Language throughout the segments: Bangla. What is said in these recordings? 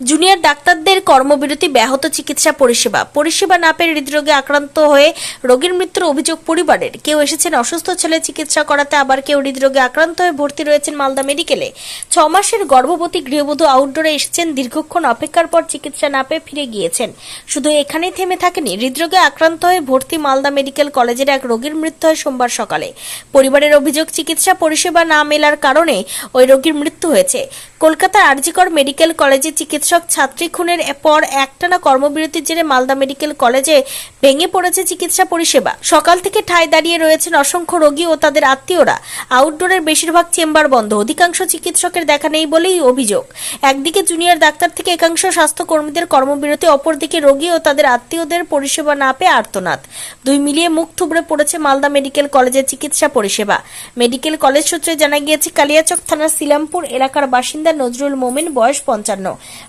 জুনিয়র ডাক্তারদের কর্মবিরতি ব্যাহত চিকিৎসা পরিষেবা। পরিষেবা না পেয়ে হৃদরোগে আক্রান্ত হয়ে রোগীর মৃত্যুর অভিযোগ পরিবারের। কেউ এসেছেন অসুস্থ ছেলে, চিকিৎসা করাতে আবার কেউ হৃদরোগে আক্রান্ত হয়ে ভর্তি রয়েছেন মালদা মেডিকেলে। ছ মাসের গর্ভবতী গৃহবধূ আউটডোরে এসেছেন, দীর্ঘক্ষণ অপেক্ষার পর চিকিৎসা না পেয়ে ফিরে গিয়েছেন। শুধু এখানেই থেমে থাকেনি, হৃদরোগে আক্রান্ত হয়ে ভর্তি মালদা মেডিকেল কলেজের এক রোগীর মৃত্যু হয় সোমবার সকালে। পরিবারের অভিযোগ, চিকিৎসা পরিষেবা না মেলার কারণে ওই রোগীর মৃত্যু হয়েছে। কলকাতার আরজিকর মেডিকেল কলেজে চিকিৎসক ছাত্রী খুনের পর একটানা কর্মবিরতির জেরে মালদা মেডিকেল কলেজে ভেঙে পড়েছে চিকিৎসা পরিষেবা। সকাল থেকে ঠায় দাঁড়িয়ে রয়েছেন অসংখ্য রোগী ও তাদের আত্মীয়রা। আউটডোরের বেশিরভাগ চেম্বার বন্ধ। অধিকাংশ চিকিৎসকের দেখা নেই বলেই অভিযোগ। একদিকে জুনিয়র ডাক্তার থেকে একাংশ স্বাস্থ্যকর্মীদের কর্মবিরতি, অপরদিকে রোগী ও তাদের আত্মীয়দের পরিষেবা না পেয়ে আর্তনাদ। দুই মিলিয়ে মুখ থুবড়ে পড়েছে মালদা মেডিকেল কলেজের চিকিৎসা পরিষেবা। মেডিকেল কলেজ সূত্রে জানা গিয়েছে, কালিয়াচক থানার সিলামপুর এলাকার বাসিন্দা নজরুল মোমিন বয়স পঞ্চান্ন।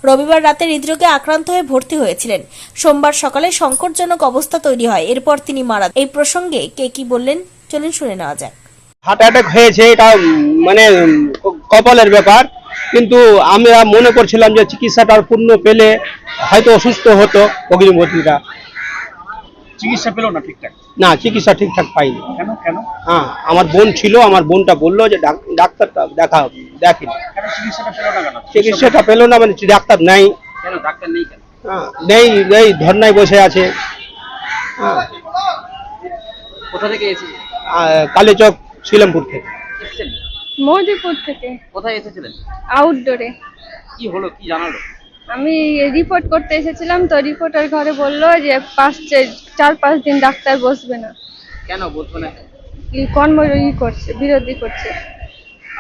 রবিবার রাতে হৃদরোগে আক্রান্ত হয়ে ভর্তি হয়েছিলেন। সোমবার সকালে সংকটজনক অবস্থা তৈরি হয় এরপর তিনি মারা এই প্রসঙ্গে কে কি বললেন চলুন শুনে নেওয়া যাক। হার্ট অ্যাটাক হয়েছে এটা মানে কপালের ব্যাপার। কিন্তু আমরা মনে করছিলাম যে চিকিৎসাটা পূর্ণ পেলে হয়তো অসুস্থ হতো অগ্নিমতিরা চিকিৎসা পেল না ঠিকঠাক? না চিকিৎসা ঠিকঠাক পাইনি। কেন কেন? হ্যাঁ আমার বোন ছিল আমার বোনটা বলল যে ডাক্তারটা দেখা দেখেনি। চিকিৎসাটা পেল না কেন? চিকিৎসাটা পেল না মানে ডাক্তার নাই। কেন? ডাক্তার নেই হ্যাঁ, নেই নেই ধর্নায় বসে আছে। হ্যাঁ। কোথা থেকে কালীচক শিলমপুর থেকে। মোদিপুর থেকে। কোথায় এসেছিলেন? আউটডোরে কি হলো কি জানালো? আমি রিপোর্ট করতে এসেছিলাম তো রিপোর্টার ঘরে বলল যে পাঁচ চার পাঁচ দিন ডাক্তার বসবে না। কেন বলছো না? কি কর্ম ই করছে বিরোধী করছে।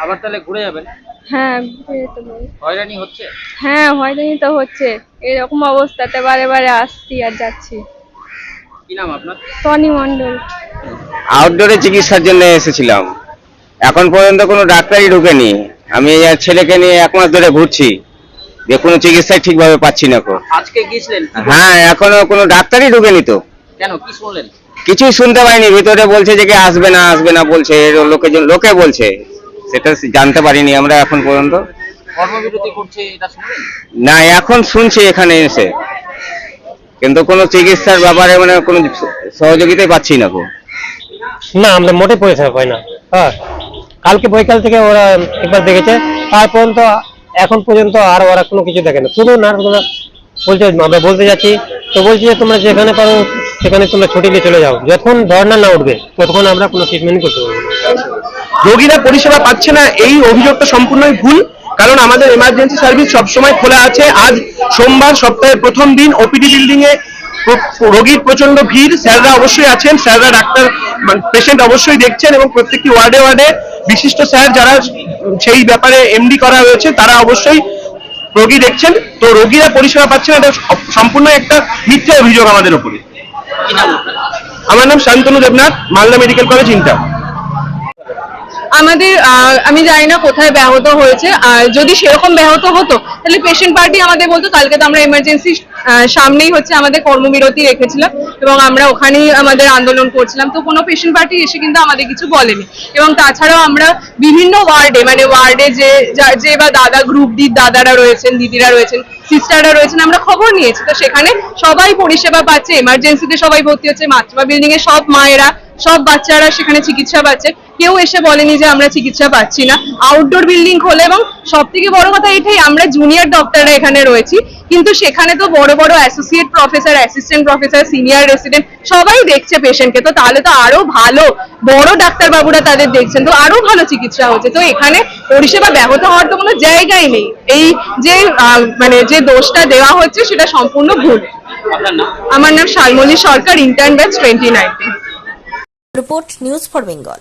আবার তাহলে ঘুরে যাবেন? হ্যাঁ ঘুরে যেতে বলে। হয়রানি হচ্ছে? হ্যাঁ হয়রানি তো হচ্ছে। এরকম অবস্থাতে বারে বারে আসছি আর যাচ্ছি। কি নাম আপনার? টনি মণ্ডল। আউটডোরে চিকিৎসার জন্য এসেছিলাম। এখন পর্যন্ত কোনো ডাক্তারই ঢুকেনি। আমি এই ছেলেকে নিয়ে এক মাস ধরে ঘুরছি। যে কোনো চিকিৎসাই ঠিকভাবে পাচ্ছি না কো আজকে গিয়েছিলেন? হ্যাঁ এখনও কোনো ডাক্তারই ঢুকেনি তো। কেন? কি শুনলেন? কিছুই শুনতে পাইনি। ভিতরে বলছে যে কি আসবে না আসবে না বলছে। এর লোকে লোকে বলছে। সেটা জানতে পারিনি আমরা এখন পর্যন্ত। কর্মবিরতি করছে এটা শুনলেন? না এখন শুনছি এখানে এসে। কিন্তু কোনো চিকিৎসার ব্যাপারে মানে কোনো সহযোগিতাই পাচ্ছি না না আমরা মোটে পয়সা পাই না। হ্যাঁ কালকে বৈকাল থেকে ওরা একবার দেখেছে। তার পর্যন্ত এখন পর্যন্ত আর ওরা কোনো কিছু দেখে না। শুধু নার্সগুলো বলছে আমরা বলতে যাচ্ছি তো বলছি যে তোমরা যেখানে পারো সেখানে তোমরা ছুটি নিয়ে চলে যাও। যখন ধর্না না উঠবে ততক্ষণ আমরা কোনো ট্রিটমেন্ট করতে পারব না। রোগীরা পরিষেবা পাচ্ছে না এই অভিযোগটা সম্পূর্ণই ভুল। কারণ আমাদের এমার্জেন্সি সার্ভিস সবসময় খোলা আছে। আজ সোমবার সপ্তাহের প্রথম দিন ওপিডি বিল্ডিং এ রোগীর প্রচণ্ড ভিড়। স্যাররা অবশ্যই আছেন। স্যাররা ডাক্তার পেশেন্ট অবশ্যই দেখছেন এবং প্রত্যেকটি ওয়ার্ডে ওয়ার্ডে বিশিষ্ট স্যার যারা সেই ব্যাপারে এমডি করা হয়েছে তারা অবশ্যই রোগী দেখছেন। তো রোগীরা পরিষেবা পাচ্ছে না এটা সম্পূর্ণ একটা মিথ্যা অভিযোগ আমাদের উপরে আমার নাম Shantanu Debnath Malda medical college intern. আমাদের আমি জানি না কোথায় ব্যাহত হয়েছে, আর যদি সেরকম ব্যাহত হতো, তাহলে পেশেন্ট পার্টি আমাদের বলতো, কালকে তো আমরা এমার্জেন্সি সামনেই হচ্ছে আমাদের কর্মবিরতি রেখেছিলাম, এবং আমরা ওখানেই আমাদের আন্দোলন করছিলাম, তো কোনো পেশেন্ট পার্টি এসে কিন্তু আমাদের কিছু বলেনি। এবং তাছাড়াও আমরা বিভিন্ন ওয়ার্ডে মানে ওয়ার্ডে যে যে বা দাদা গ্রুপ ডির দাদারা রয়েছেন, দিদিরা রয়েছেন সিস্টাররা রয়েছেন, আমরা খবর নিয়েছি, তো সেখানে সবাই পরিষেবা পাচ্ছে এমার্জেন্সিতে সবাই ভর্তি হচ্ছে মাতৃমা বিল্ডিং এ সব মায়েরা সব বাচ্চারা সেখানে চিকিৎসা পাচ্ছে। কেউ এসে বলেনি যে আমরা চিকিৎসা পাচ্ছি না। আউটডোর বিল্ডিং খোলে এবং সব থেকে বড় কথা এটাই আমরা জুনিয়র ডক্টররা এখানে রয়েছি। কিন্তু সেখানে তো বড় বড় associate professor assistant professor senior resident সবাই দেখছে পেশেন্টকে তো তাহলে তো আরও ভালো বড় ডাক্তার বাবুরা তাদের দেখছেন। তো আরও ভালো চিকিৎসা হচ্ছে। তো এখানে পরিষেবা ব্যাহত হওয়ার তো কোনো জায়গাই নেই। এই যে মানে যে দোষটা দেওয়া হচ্ছে সেটা সম্পূর্ণ ভুল। আমার নাম Shalmali Sarkar intern batch twenty nineteen report news for Bengal